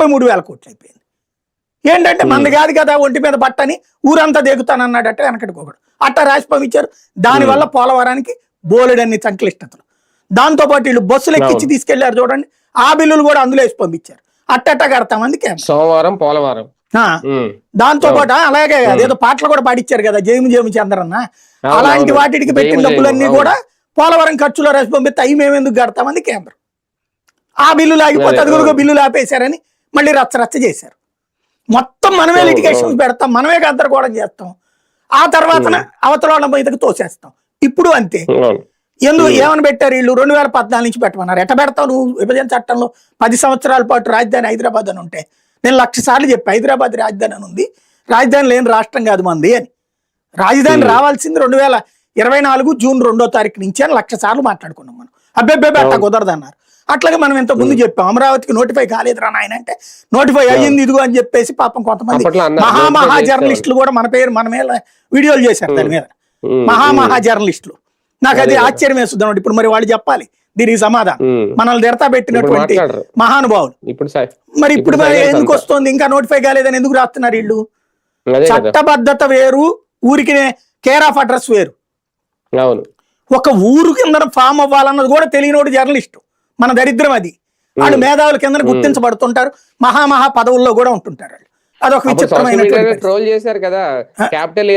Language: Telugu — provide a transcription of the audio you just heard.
ముప్పై మూడు వేల కోట్లు అయిపోయింది ఏంటంటే మంది కాదు కదా ఒంటి మీద బట్టని ఊరంతా దిగుతానన్నాడట వెనకటికొకడు అట్ట రాసి పంపించారు. దానివల్ల పోలవరానికి బోలెడన్ని సంక్లిష్టతలు. దాంతో పాటు వీళ్ళు బస్సులు ఎక్కించి. తీసుకెళ్ళారు చూడండి. ఆ బిల్లులు కూడా అందులో వేసి పంపించారు. అట్టట్ట కడతామంది కేంద్రం సోమవారం పోలవరం. దాంతో. పాటు అలాగే. అదేదో పాటలు కూడా పాడిచ్చారు కదా జయము జయము చంద్రన్న. అలాంటి. వాటికి పెట్టిన డబ్బులన్నీ కూడా పోలవరం ఖర్చులో రాసి పంపిస్తే అవి మేము ఎందుకు కడతామని కేంద్రం ఆ బిల్లులు ఆగిపోతే అదే, అదుగురుగా అవును. బిల్లులు ఆపేశారని మళ్ళీ రచ్చ రచ్చ చేశారు. మొత్తం మనమే లిటిగేషన్. పెడతాం మనమే గందరగోళం చేస్తాం. ఆ తర్వాత అవతల మీదకి తోసేస్తాం. ఇప్పుడు అంతే. ఎందుకు. ఏమని పెట్టారు వీళ్ళు? రెండు వేల పద్నాలుగు నుంచి పెట్టమన్నారు. ఎట్ట పెడతావు నువ్వు? విభజన చట్టంలో పది సంవత్సరాల పాటు రాజధాని హైదరాబాద్ అని ఉంటే. నేను లక్ష సార్లు చెప్పి హైదరాబాద్ రాజధాని అని ఉంది. రాజధాని లేని రాష్ట్రం కాదు మంది అని. రాజధాని. రావాల్సింది రెండు వేల ఇరవై నాలుగు జూన్ రెండో తారీఖు నుంచి అని లక్ష సార్లు మాట్లాడుకున్నాం మనం. అబ్బెబ్బే అట్ట అవును. అట్లాగే మనం ఇంత ముందు. చెప్పాం అమరావతికి నోటిఫై కాలేదురా నాయన అంటే నోటిఫై అయ్యింది ఇదిగో అని చెప్పేసి పాపం కొంతమంది అప్పట్లో అన్నారు, మహా notify మహా చేశారు. జర్నలిస్టులు కూడా మన పేరు మన మీద వీడియోలు చేశారు దాని. మీద ఉమ్. మహా ఉమ్. మహా జర్నలిస్టులు నాకు అది. ఆశ్చర్యం వేస్తుంది ఇప్పుడు మరి వాళ్ళు చెప్పాలి దీనికి సమాధానం. మనల్ని దెడతా పెట్టినటువంటి మహానుభావులు మరి ఇప్పుడు మరి ఎందుకు. వస్తుంది ఇంకా నోటిఫై కాలేదని ఎందుకు రాస్తున్నారు వీళ్ళు చట్టబద్ధత వేరు ఊరికి కేర్ ఆఫ్ అడ్రస్ వేరు ఒక ఊరు కింద ఫామ్ అవ్వాలన్నది కూడా తెలియనోడు జర్నలిస్ట్ మన దరిద్రం అది. వాళ్ళు. మేధావుల కింద గుర్తించబడుతుంటారు. మహా మహా పదవుల్లో కూడా ఉంటుంటారు. వాళ్ళు అదొక పరిస్థితి. ట్రోల్ చేశారు కదా. క్యాపిటల్